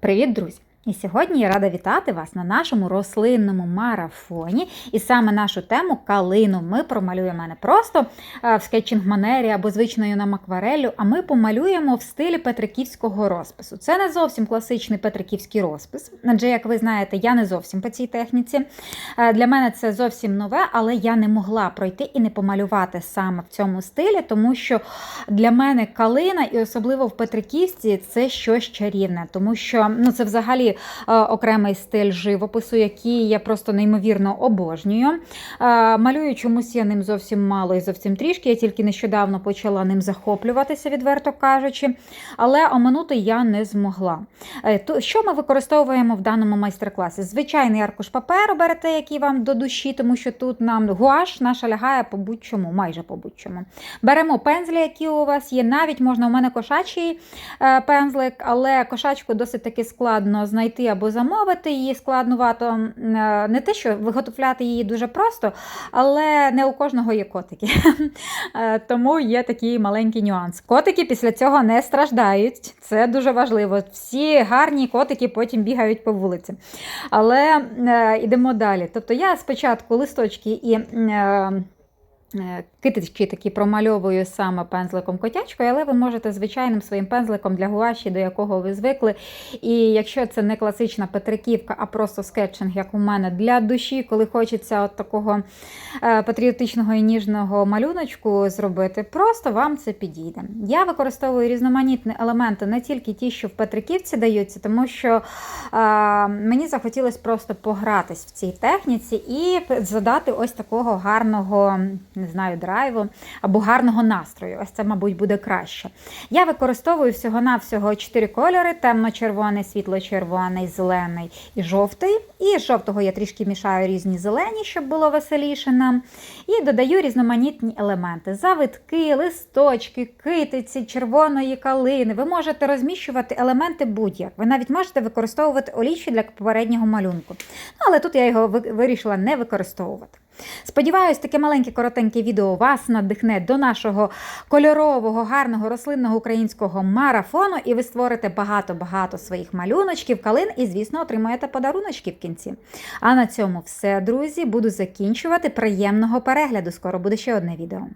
Привіт, друзі! І сьогодні я рада вітати вас на нашому рослинному марафоні. І саме нашу тему калину ми промалюємо не просто е, в скетчинг-манері або звичною нам аквареллю, а ми помалюємо в стилі петриківського розпису. Це не зовсім класичний петриківський розпис, адже, як ви знаєте, я не зовсім по цій техніці. Е, Для мене це зовсім нове, але я не могла пройти і не помалювати саме в цьому стилі, тому що для мене калина, і особливо в Петриківці, це щось чарівне, тому що ну, це взагалі окремий стиль живопису, який я просто неймовірно обожнюю. Е, малюю чомусь я ним зовсім мало і зовсім трішки. Я тільки нещодавно почала ним захоплюватися, відверто кажучи, але оминути я не змогла. Е, що ми використовуємо в даному майстер-класі? Звичайний аркуш паперу берете, який вам до душі, тому що тут нам гуаш наша лягає по будь-чому, майже по будь-чому. Беремо пензлі, які у вас є. Навіть можна у мене кошачий е, пензлик, але кошачку досить таки складно знайти або замовити. Її складнувато е, не те, що виготовляти її дуже просто, але не у кожного є котики. Е, Тому є такий маленький нюанс. Котики після цього не страждають. Це дуже важливо. Всі гарні котики потім бігають по вулиці. Але е, йдемо далі. Тобто я спочатку листочки і. Е, Китички такі промальовую саме пензликом котячкою, але ви можете звичайним своїм пензликом для гуаші, до якого ви звикли. І якщо це не класична петриківка, а просто скетчинг, як у мене, для душі, коли хочеться от такого е, патріотичного і ніжного малюночку зробити, просто вам це підійде. Я використовую різноманітні елементи, не тільки ті, що в Петриківці даються, тому що е, мені захотілося просто погратись в цій техніці і задати ось такого гарного не знаю, драйву або гарного настрою. Ось це, мабуть, буде краще. Я використовую всього-навсього 4 кольори: темно-червоний, світло-червоний, зелений і жовтий. І з жовтого я трішки мішаю різні зелені, щоб було веселіше нам. І додаю різноманітні елементи: завитки, листочки, китиці, червоної калини. Ви можете розміщувати елементи будь-як. Ви навіть можете використовувати олівчі для попереднього малюнку. Ну, але тут я його вирішила не використовувати. Сподіваюсь, таке маленьке коротеньке відео вас надихне до нашого кольорового, гарного рослинного українського марафону, і ви створите багато-багато своїх малюночків, калин і, звісно, отримаєте подаруночки в кінці. А на цьому все, друзі, буду закінчувати. Приємного перегляду. Скоро буде ще одне відео.